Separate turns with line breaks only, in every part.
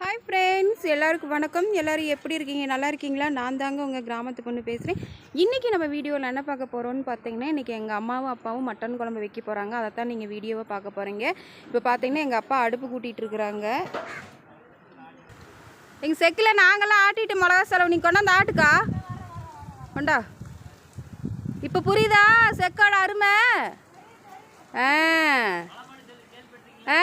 hi friends எல்லாருக்கும் வணக்கம் எல்லோரும் எப்படி இருக்கீங்க நல்லா இருக்கீங்களா நான் தாங்க உங்கள் கிராமத்து பொண்ணு பேசுகிறேன் இன்றைக்கி நம்ம வீடியோவில் என்ன பார்க்க போகிறோம்னு பார்த்தீங்கன்னா இன்றைக்கி எங்கள் அம்மாவும் அப்பாவும் மட்டன் குழம்பு வைக்க போகிறாங்க அதை தான் நீங்கள் வீடியோவை பார்க்க போகிறீங்க இப்போ பார்த்தீங்கன்னா எங்கள் அப்பா அடுப்பு கூட்டிகிட்டு இருக்கிறாங்க எங்கள் செக்கில் நாங்களாம் ஆட்டிட்டு மிளகா செலவு நீ கொண்டாந்து ஆட்டுக்கா கொண்டா இப்போ புரியுதா செக்கோட அருமை ஆ ஆ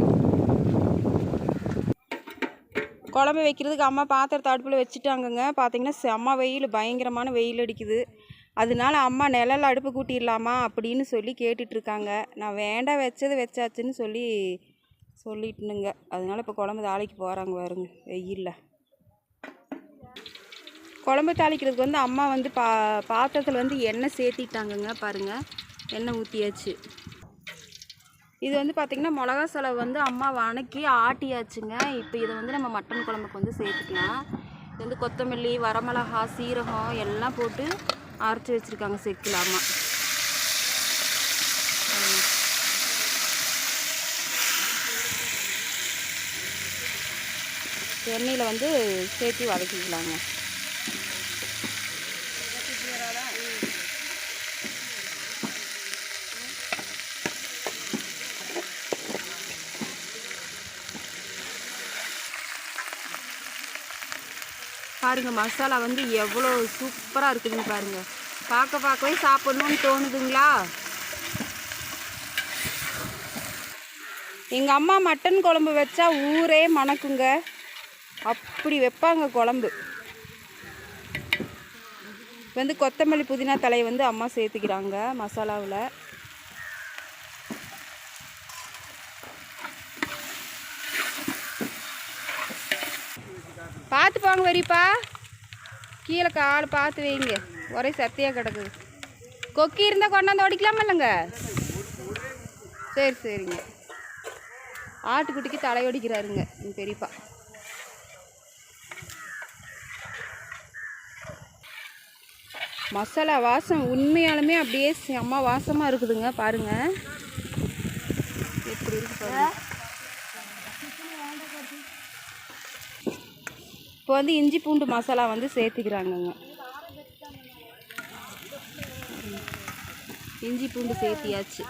குழம்பு வைக்கிறதுக்கு அம்மா பாத்திரத்தை அடுப்பில் வச்சுட்டாங்கங்க பார்த்தீங்கன்னா செம்ம வெயில் பயங்கரமான வெயில் அடிக்குது அதனால அம்மா நிழல் அடுப்பு கூட்டிடலாமா அப்படின்னு சொல்லி கேட்டுட்ருக்காங்க நான் வேண்டாம் வச்சது வச்சாச்சுன்னு சொல்லி சொல்லிட்டுனுங்க அதனால இப்போ குழம்பு தாளிக்கு போகிறாங்க வருங்க வெயிலில் குழம்பு தாளிக்கிறதுக்கு வந்து அம்மா வந்து பா பாத்திரத்தில் வந்து எண்ணெய் சேர்த்திட்டாங்கங்க பாருங்கள் எண்ணெய் ஊற்றியாச்சு இது வந்து பார்த்திங்கன்னா மிளகா செலவு வந்து அம்மா வணக்கி ஆட்டியாச்சுங்க இப்போ இதை வந்து நம்ம மட்டன் குழம்புக்கு வந்து சேர்த்துக்கலாம் இது வந்து கொத்தமல்லி வரமிளகா சீரகம் எல்லாம் போட்டு அரைச்சி வச்சுருக்காங்க செக்கிலாமா எண்ணெயில் வந்து சேர்த்து வதக்கிக்கலாங்க பாருங்கள் மசாலா வந்து எவ்வளோ சூப்பராக இருக்குதுன்னு பாருங்கள் பார்க்க பார்க்கவே சாப்பிட்ணுன்னு தோணுதுங்களா எங்கள் அம்மா மட்டன் குழம்பு வச்சா ஊரே மணக்குங்க அப்படி வைப்பாங்க குழம்பு வந்து கொத்தமல்லி புதினா தலையை வந்து அம்மா சேர்த்துக்கிறாங்க மசாலாவில் பார்த்து போங்க வரிப்பா கீழே கால் பார்த்து வைங்க ஒரே சத்தியாக கிடக்குது கொக்கி இருந்தால் கொண்டாந்து ஓடிக்கலாம் இல்லைங்க சரி சரிங்க ஆட்டுக்குட்டிக்கு தலையொடிக்கிறாருங்க பெரியப்பா மசாலா வாசம் உண்மையாலுமே அப்படியே செம்மா வாசமாக இருக்குதுங்க பாருங்கள் எப்படி இருக்கு பாருங்கள் இப்போ வந்து இஞ்சி பூண்டு மசாலா வந்து சேர்த்துக்கிறாங்கங்க இஞ்சி பூண்டு சேர்த்தியாச்சு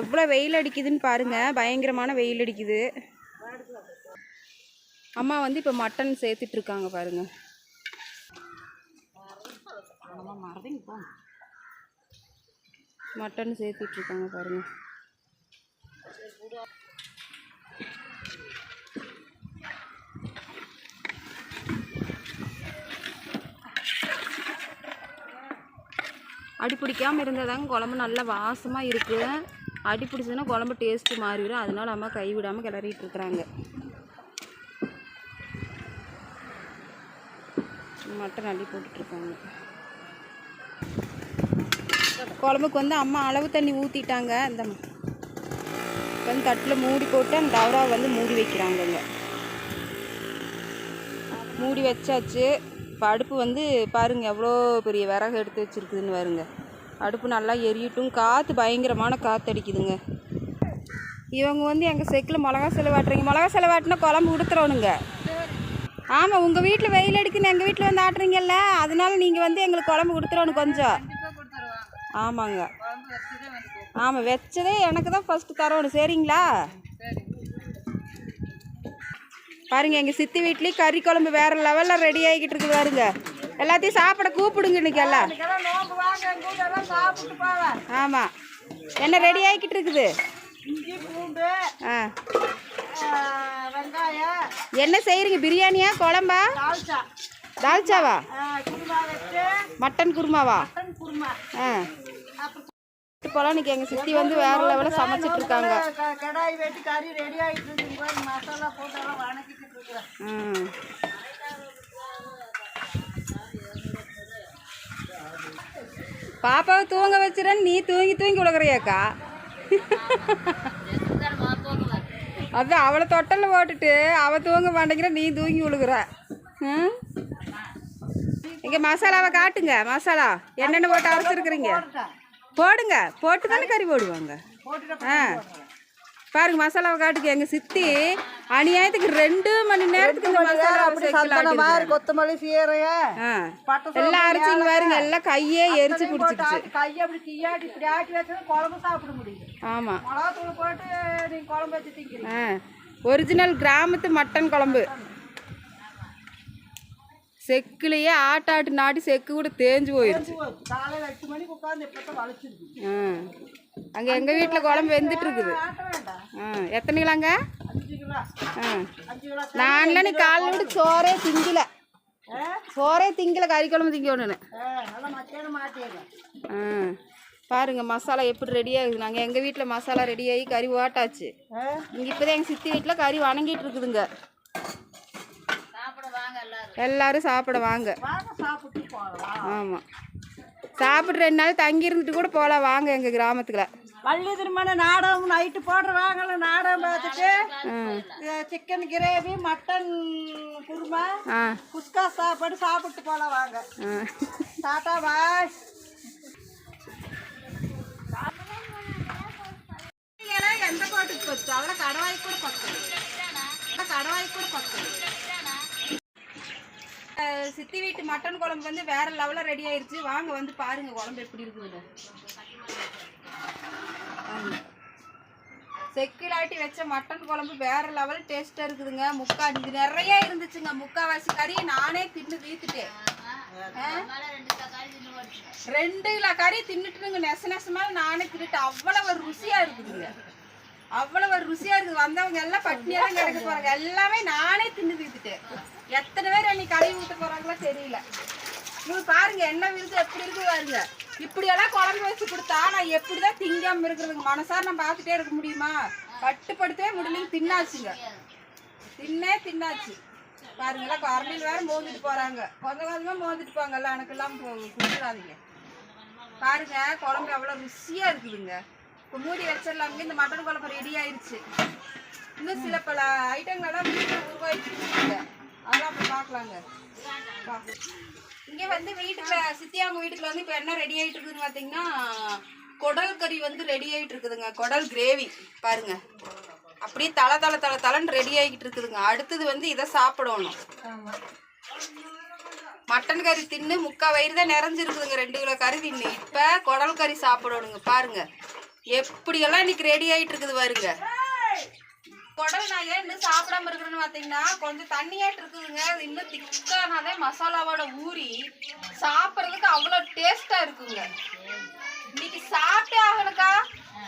எவ்வளோ வெயில் அடிக்குதுன்னு பாருங்கள் பயங்கரமான வெயில் அடிக்குது அம்மா வந்து இப்போ மட்டன் சேர்த்துட்ருக்காங்க பாருங்கள் மட்டன் சேர்த்துட்ருக்காங்க பாருங்கள் அடி பிடிக்காமல் இருந்தால் தாங்க குழம்பு நல்லா வாசமாக இருக்குது அடி குழம்பு டேஸ்ட்டு மாறிவிடும் அதனால அம்மா கைவிடாமல் கிளறிட்டு இருக்கிறாங்க மட்டன் அள்ளி போட்டுட்ருக்காங்க குழம்புக்கு வந்து அம்மா அளவு தண்ணி ஊற்றிட்டாங்க இந்த வந்து தட்டில் மூடி போட்டு அந்த தவறாவை வந்து மூடி வைக்கிறாங்கங்க மூடி வச்சாச்சு இப்போ அடுப்பு வந்து பாருங்கள் எவ்வளோ பெரிய விறகு எடுத்து வச்சுருக்குதுன்னு பாருங்கள் அடுப்பு நல்லா எரியட்டும் காற்று பயங்கரமான காற்று அடிக்குதுங்க இவங்க வந்து எங்கள் செக்கில் மிளகா செலவாட்டுறீங்க மிளகா செலவாட்டினா குழம்பு கொடுத்துறோனுங்க ஆமாம் உங்கள் வீட்டில் வெயில் அடிக்குன்னு எங்கள் வீட்டில் வந்து ஆட்டுறீங்கல்ல அதனால நீங்கள் வந்து எங்களுக்கு குழம்பு கொடுத்துறோன்னு கொஞ்சம் ஆமாங்க ஆமாம் வச்சதே எனக்கு தான் ஃபஸ்ட்டு தரணும் சரிங்களா பாருங்கள் எங்கள் சித்தி வீட்லேயும் கறி குழம்பு வேறு லெவலில் ரெடி ஆகிக்கிட்டு இருக்குது பாருங்கள் எல்லாத்தையும் சாப்பிட கூப்பிடுங்க இன்னைக்கு எல்லாம் ஆமாம் என்ன ரெடி ஆகிக்கிட்டு இருக்குது என்ன செய்கிறீங்க பிரியாணியா குழம்பா தால்ச்சாவா மட்டன் குருமாவா ஆ இப்போலாம் இன்னைக்கு எங்கள் சித்தி வந்து வேற லெவலில் சமைச்சிட்டு இருக்காங்க
கடாய் வெட்டி கறி ரெடி ஆகிட்டு இருக்கு மசாலா போட்டு வணக்கிட்டு இருக்கிறேன்
பாப்பாவை தூங்க வச்சுறேன்னு நீ தூங்கி தூங்கி உழுகிறியாக்கா அது அவளை தொட்டலில் போட்டுட்டு அவள் தூங்க மாட்டேங்கிற நீ தூங்கி விழுகுற இங்கே மசாலாவை காட்டுங்க மசாலா என்னென்ன போட்டு அரைச்சிருக்கிறீங்க போடுங்க போட்டு தானே கறி போடுவாங்க ஆ பாருங்க மசாலாவை காட்டுக்கு எங்க சித்தி அநியாயத்துக்கு ரெண்டு மணி நேரத்துக்கு இந்த
மசாலா கொத்தமல்லி சீரைய
எல்லாம் அரைச்சிங்க பாருங்க எல்லாம் கையே எரிச்சு பிடிச்சிருச்சு
கையை அப்படி இப்படி ஆட்டி வச்சது குழம்பு சாப்பிட முடியும் ஆமா போட்டு நீங்க குழம்பு
ஒரிஜினல் கிராமத்து மட்டன் குழம்பு செக்குலையே ஆட்டாட்டு நாட்டி செக்கு கூட தேஞ்சு போயிடுச்சு
காலையில் எட்டு மணிக்கு உட்காந்து வளைச்சிருக்கு
ஆ அங்கே எங்கள் வீட்டில் குழம்பு வெந்துட்டு இருக்குது ஆ எத்தனை கிலோங்க ஆ நான்ல நீ காலைல விட்டு சோறே திங்கல சோறே திங்கல கறி குழம்பு திங்க ஆ பாருங்க மசாலா எப்படி ரெடி ஆகுது நாங்கள் எங்கள் வீட்டில் மசாலா ரெடி ஆகி கறி ஓட்டாச்சு இங்கே இப்பதான் எங்கள் சித்தி வீட்டில் கறி வணங்கிட்டு இருக்குதுங்க எல்லாரும் சாப்பிட வாங்க ஆமாம் சாப்பிட்ற ரெண்டு நாள் தங்கி இருந்துட்டு கூட போல வாங்க எங்கள் கிராமத்துல
பள்ளி திருமண நாடகம் நைட்டு போடுற வாங்கல நாடகம் பார்த்துட்டு chicken gravy mutton kurma kuska சாப்பாடு சாப்பிட்டு போல வாங்க டாட்டா பாய் எந்த பாட்டுக்கு பத்து అక్కడ கடவாய்க்கு கூட பத்து கடவாய்க்கு கூட பத்து சித்தி வீட்டு மட்டன் குழம்பு வந்து வேற லெவலில் ரெடி ஆயிருச்சு வாங்க வந்து பாருங்க குழம்பு எப்படி இருக்குது செக்கிலாட்டி வச்ச மட்டன் குழம்பு வேற லெவல் டேஸ்ட்டாக இருக்குதுங்க முக்கா இது நிறைய இருந்துச்சுங்க முக்காவாசி கறி நானே தின்னு தீத்துட்டேன் ரெண்டு கிலோ கறி தின்னுட்டுங்க நெச நெசமாக நானே தின்னுட்டு அவ்வளோ ஒரு ருசியாக இருக்குதுங்க அவ்வளவு ஒரு ருசியா இருக்குது வந்தவங்க எல்லாம் பட்டினியெல்லாம் கிடைக்க போறாங்க எல்லாமே நானே தின்னு தீர்த்துட்டேன் எத்தனை பேர் அன்னைக்கு கழுவி ஊத்த போறாங்களா தெரியல நீங்க பாருங்க என்ன விருது எப்படி இருக்கு பாருங்க இப்படி எல்லாம் குழம்பு வச்சு கொடுத்தா நான் எப்படிதான் திங்காம இருக்கிறதுக்கு மனசார நான் பார்த்துட்டே இருக்க முடியுமா கட்டுப்படுத்தவே முடியல தின்னாச்சுங்க தின்னே தின்னாச்சு பாருங்களா குரலில் வேற மோந்துட்டு போறாங்க கொஞ்சம் கொஞ்சமா மோந்துட்டு போங்கல்ல எனக்கு எல்லாம் கொடுத்துடாதீங்க பாருங்க குழம்பு எவ்வளவு ருசியா இருக்குதுங்க இப்போ மூடி வச்சிடலாங்க இந்த மட்டன் குழம்பு ரெடி ஆயிடுச்சு இன்னும் சில பல ஐட்டங்கள்லாம் வீட்டில் உருவாக்கிருக்காங்க அதெல்லாம் அப்புறம் பார்க்கலாங்க இங்கே வந்து வீட்டில் சித்தியாங்க வீட்டுக்குள்ள வந்து இப்போ என்ன ரெடி ஆகிட்டு இருக்குதுன்னு பார்த்தீங்கன்னா குடல் கறி வந்து ரெடி ஆகிட்டு இருக்குதுங்க குடல் கிரேவி பாருங்க அப்படியே தலை தலை தலை தலைன்னு ரெடி ஆகிட்டு இருக்குதுங்க அடுத்தது வந்து இதை சாப்பிடணும் மட்டன் கறி தின்னு முக்கால் வயிறு தான் நிறைஞ்சிருக்குதுங்க ரெண்டு கிலோ கறி தின்னு இப்போ குடல் கறி சாப்பிடணுங்க பாருங்கள் எப்படியெல்லாம் இன்னைக்கு ரெடி ஆகிட்டு இருக்குது பாருங்க புடவை நான் இன்னும் சாப்பிடாம இருக்கிறேன்னு பார்த்தீங்கன்னா கொஞ்சம் தண்ணியாட்டு இருக்குதுங்க அது இன்னும் திக்கானாவே மசாலாவோட ஊறி சாப்பிட்றதுக்கு அவ்வளோ டேஸ்ட்டாக இருக்குங்க இன்னைக்கு சாப்பிட்டே ஆகணுக்கா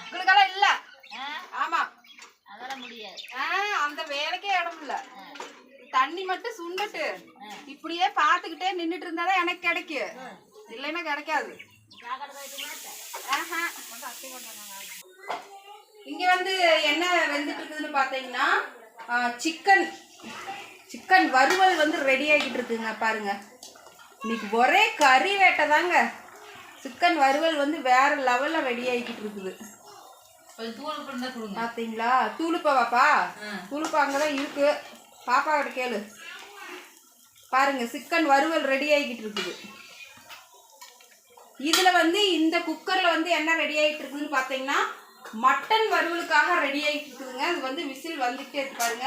உங்களுக்கெல்லாம் இல்லை ஆமாம் ஆ அந்த வேலைக்கே இடம் இல்லை தண்ணி மட்டும் சுண்டுட்டு இப்படியே பார்த்துக்கிட்டே நின்றுட்டு தான் எனக்கு கிடைக்கும் இல்லைன்னா கிடைக்காது ஆஹா இங்க வந்து என்ன வெந்துட்டு இருக்குதுன்னு பார்த்தீங்கன்னா சிக்கன் சிக்கன் வறுவல் வந்து ரெடி ஆகிட்டு இருக்குங்க பாருங்க இன்னைக்கு ஒரே கறி வேட்டை தாங்க சிக்கன் வறுவல் வந்து வேற லெவல்ல ரெடி ஆகிட்டு இருக்குது பாத்தீங்களா தூளுப்பாவாப்பா தூளுப்பா அங்கே தான் இருக்கு பாப்பா கிட்ட கேளு பாருங்க சிக்கன் வறுவல் ரெடி ஆகிக்கிட்டு இருக்குது இதுல வந்து இந்த குக்கர்ல வந்து என்ன ரெடி ஆகிட்டு இருக்குதுன்னு பார்த்தீங்கன்னா மட்டன் வறுவலுக்காக ரெடி ஆகிட்டு இருக்குதுங்க அது வந்து விசில் வந்துட்டே இருக்கு பாருங்க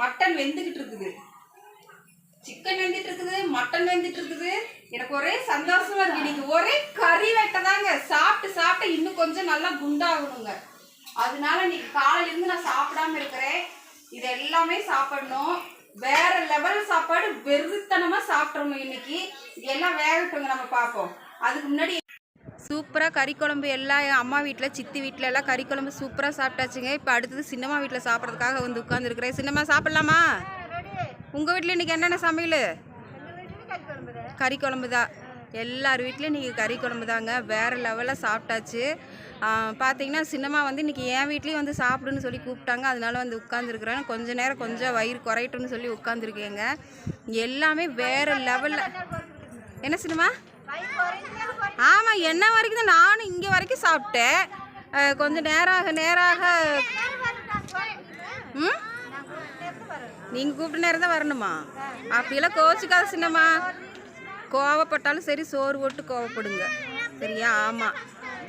மட்டன் வெந்துக்கிட்டு இருக்குது சிக்கன் வெந்துட்டு இருக்குது மட்டன் வெந்துட்டு இருக்குது எனக்கு ஒரே சந்தோஷமா இருக்கு இன்னைக்கு ஒரே கறி வெட்டதாங்க சாப்பிட்டு சாப்பிட்டு இன்னும் கொஞ்சம் நல்லா குண்டாகணுங்க அதனால இன்னைக்கு காலையிலேருந்து நான் சாப்பிடாம இருக்கிறேன் இது எல்லாமே சாப்பிடணும் வேற லெவல் சாப்பாடு வெறுத்தனமா சாப்பிட்றோம் இன்னைக்கு இதெல்லாம் வேகட்டுங்க நம்ம பார்ப்போம் அதுக்கு முன்னாடி
சூப்பராக கறி குழம்பு எல்லாம் அம்மா வீட்டில் சித்தி வீட்டில் எல்லாம் கறி குழம்பு சூப்பராக சாப்பிட்டாச்சுங்க இப்போ அடுத்தது சின்னம்மா வீட்டில் சாப்பிட்றதுக்காக வந்து உட்காந்துருக்குறேன் சின்னம்மா சாப்பிட்லாமா உங்கள் வீட்டில் இன்றைக்கி என்னென்ன சமையல் கறி குழம்பு தான் எல்லார் வீட்லேயும் இன்றைக்கி கறி குழம்பு தாங்க வேறு லெவலில் சாப்பிட்டாச்சு பார்த்தீங்கன்னா சின்னம்மா வந்து இன்றைக்கி என் வீட்லேயும் வந்து சாப்பிடுன்னு சொல்லி கூப்பிட்டாங்க அதனால வந்து உட்காந்துருக்குறேன் கொஞ்சம் நேரம் கொஞ்சம் வயிறு குறையட்டும்னு சொல்லி உட்காந்துருக்கேங்க எல்லாமே வேறு லெவலில் என்ன சினிமா ஆமாம் என்ன வரைக்கும் தான் நானும் இங்கே வரைக்கும் சாப்பிட்டேன் கொஞ்சம் நேராக நேராக ம் நீங்கள் கூப்பிட்டு நேரம் தான் வரணுமா அப்படியெல்லாம் கோச்சிக்காத சின்னம்மா கோவப்பட்டாலும் சரி சோறு போட்டு கோவப்படுங்க சரியா ஆமாம்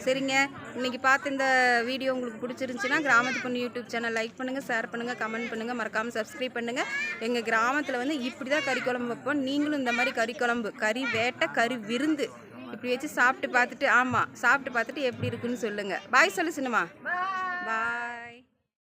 சரிங்க இன்றைக்கி பார்த்து இந்த வீடியோ உங்களுக்கு பிடிச்சிருந்துச்சின்னா கிராமத்து பொண்ணு யூடியூப் சேனல் லைக் பண்ணுங்கள் ஷேர் பண்ணுங்கள் கமெண்ட் பண்ணுங்கள் மறக்காமல் சப்ஸ்கிரைப் பண்ணுங்கள் எங்கள் கிராமத்தில் வந்து இப்படி தான் கறி குழம்பு வைப்போம் நீங்களும் இந்த மாதிரி கறி குழம்பு கறி வேட்டை கறி விருந்து இப்படி வச்சு சாப்பிட்டு பார்த்துட்டு ஆமாம் சாப்பிட்டு பார்த்துட்டு எப்படி இருக்குன்னு சொல்லுங்கள் பாய் சொல்லு சினிமா பாய்